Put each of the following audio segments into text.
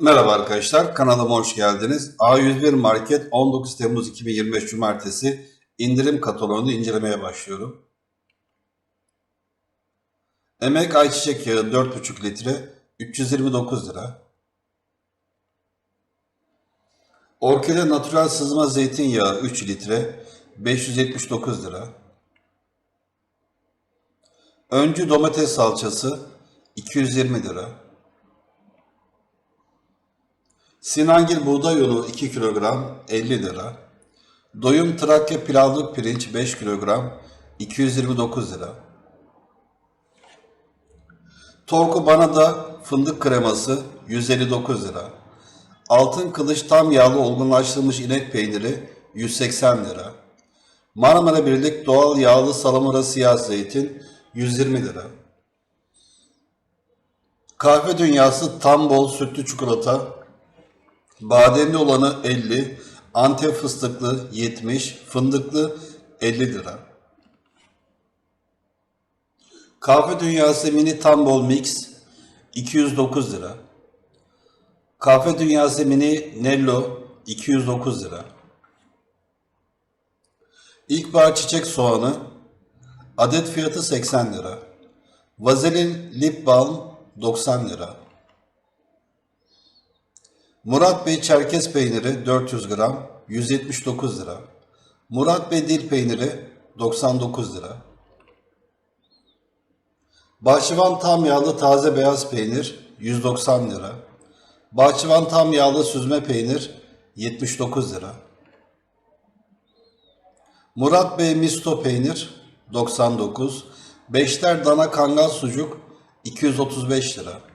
Merhaba arkadaşlar, kanalıma hoş geldiniz. A101 Market 19 Temmuz 2025 Cumartesi indirim kataloğunu incelemeye başlıyorum. Emek ayçiçek yağı 4,5 litre 329 lira. Orkide natural sızma zeytinyağı 3 litre 579 lira. Öncü domates salçası 220 lira. Sinangil buğday unu 2 kilogram 50 lira. Doyum Trakya pilavlık pirinç 5 kilogram 229 lira. Torku Banada fındık kreması 159 lira. Altın kılıç tam yağlı olgunlaştırılmış inek peyniri 180 lira. Marmara Birlik doğal yağlı salamura siyah zeytin 120 lira. Kahve dünyası tam bol sütlü çikolata Bademli olanı 50, Antep fıstıklı 70, fındıklı 50 lira. Kahve Dünyası Mini Tambol Mix 209 lira. Kahve Dünyası Mini Nello 209 lira. İlkbahar çiçek soğanı adet fiyatı 80 lira. Vazelin Lip Balm 90 lira. Murat Bey Çerkez peyniri 400 gram 179 lira. Murat Bey dil peyniri 99 lira. Bahçıvan tam yağlı taze beyaz peynir 190 lira. Bahçıvan tam yağlı süzme peynir 79 lira. Murat Bey misto peynir 99. Beşler dana kangal sucuk 235 lira.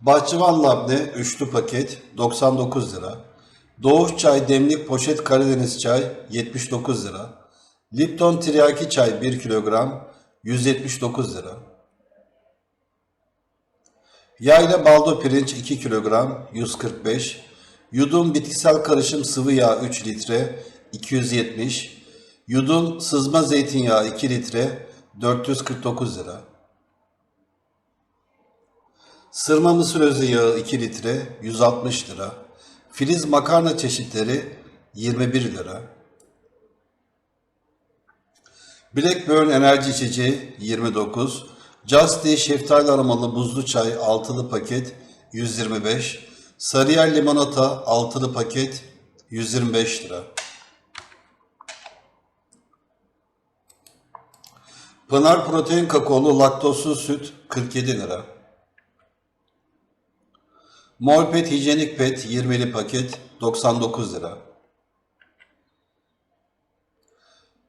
Bahçıvan labne üçlü paket 99 lira. Doğuş çay demlik poşet Karadeniz çay 79 lira. Lipton tiryaki çay 1 kilogram 179 lira. Yayla baldo pirinç 2 kilogram 145. Yudum bitkisel karışım sıvı yağ 3 litre 270. Yudum sızma zeytinyağı 2 litre 449 lira. Sırma mısır özü yağı 2 litre 160 lira. Filiz makarna çeşitleri 21 lira. Blackburn enerji içeceği 29. Just Tea şeftali aromalı buzlu çay altılı paket 125. Sarıyer limonata altılı paket 125 lira. Pınar protein kakaolu laktozsuz süt 47 lira. Molpet hijyenik pet 20'li paket 99 lira.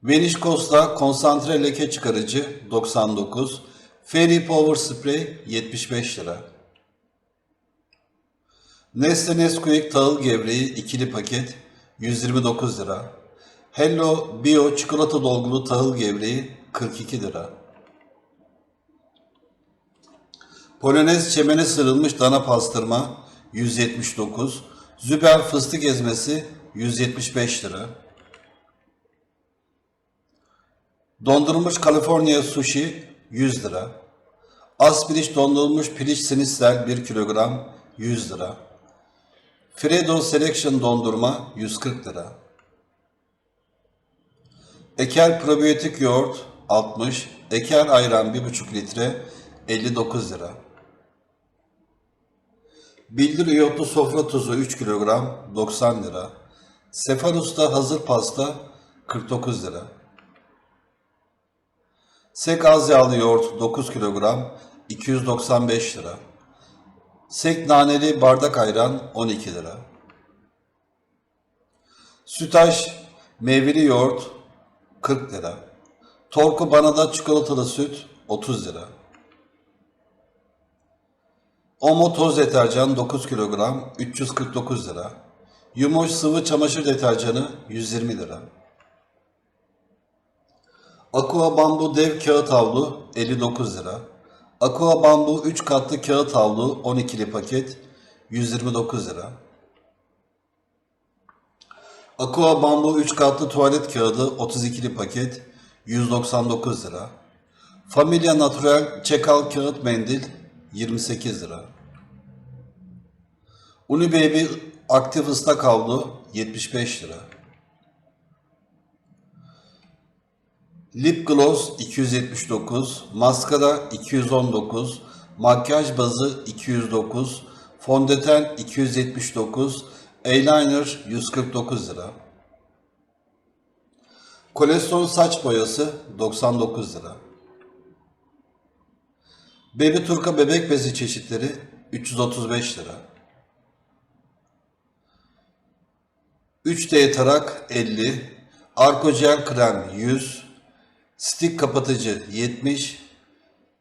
Vanish Costa konsantre leke çıkarıcı 99. Fairy Power Spray 75 lira. Nestle Nesquik tahıl gevreği ikili paket 129 lira. Hello Bio çikolata dolgulu tahıl gevreği 42 lira. Polonez çemene sırılmış dana pastırma 179. Züber fıstık ezmesi 175 lira. Dondurulmuş California sushi 100 lira. Az piliç dondurulmuş piliç sinisler 1 kilogram 100 lira. Fredo Selection dondurma 140 lira. Eker probiyotik yoğurt 60. Eker ayran 1,5 litre 59 lira. Bildir iyotlu sofra tuzu 3 kilogram 90 lira. Sefarus'ta hazır pasta 49 lira. Sek az yağlı yoğurt 9 kilogram 295 lira. Sek naneli bardak ayran 12 lira. Sütaş meyveli yoğurt 40 lira. Torku banada çikolatalı süt 30 lira. Omo toz deterjan 9 kilogram 349 lira. Yumoş sıvı çamaşır deterjanı 120 lira. Aqua bambu dev kağıt havlu 59 lira. Aqua bambu 3 katlı kağıt havlu 12'li paket 129 lira. Aqua bambu 3 katlı tuvalet kağıdı 32'li paket 199 lira. Familia Natural çekal kağıt mendil 28 lira. Uni Baby aktif ıslak havlu 75 lira. Lip gloss 279, maskara 219, makyaj bazı 209, fondöten 279, eyeliner 149 lira. Kolesterol saç boyası 99 lira. Baby Turka bebek bezi çeşitleri 335 lira. 3D tarak 50, Arko krem 100, stick kapatıcı 70,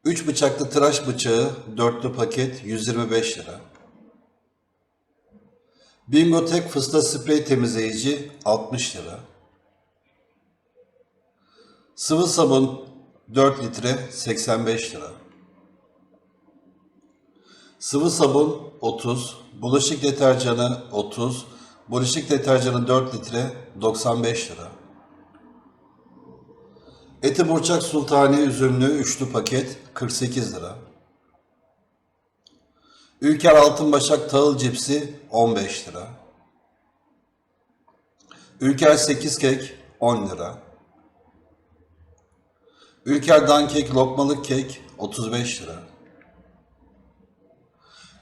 3 bıçaklı tıraş bıçağı dörtlü paket 125 lira. Bingo Tek fıstık sprey temizleyici 60 lira. Sıvı sabun 4 litre 85 lira. Sıvı sabun 30, bulaşık deterjanı 30, bulaşık deterjanı 4 litre 95 lira. Eti burçak sultani üzümlü üçlü paket 48 lira. Ülker altın başak tahıl cipsi 15 lira. Ülker 8 kek 10 lira. Ülker dankek lokmalık kek 35 lira.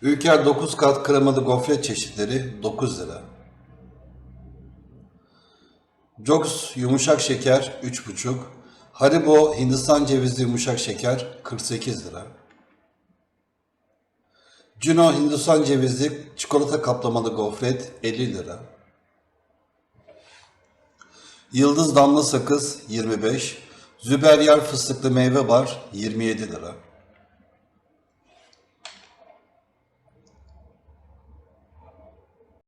Ülker 9 kat kremalı gofret çeşitleri 9 lira. Jox yumuşak şeker 3,5. Haribo Hindistan cevizli yumuşak şeker 48 lira. Juno Hindistan cevizli çikolata kaplamalı gofret 50 lira. Yıldız damla sakız 25. Züberyar fıstıklı meyve bar 27 lira.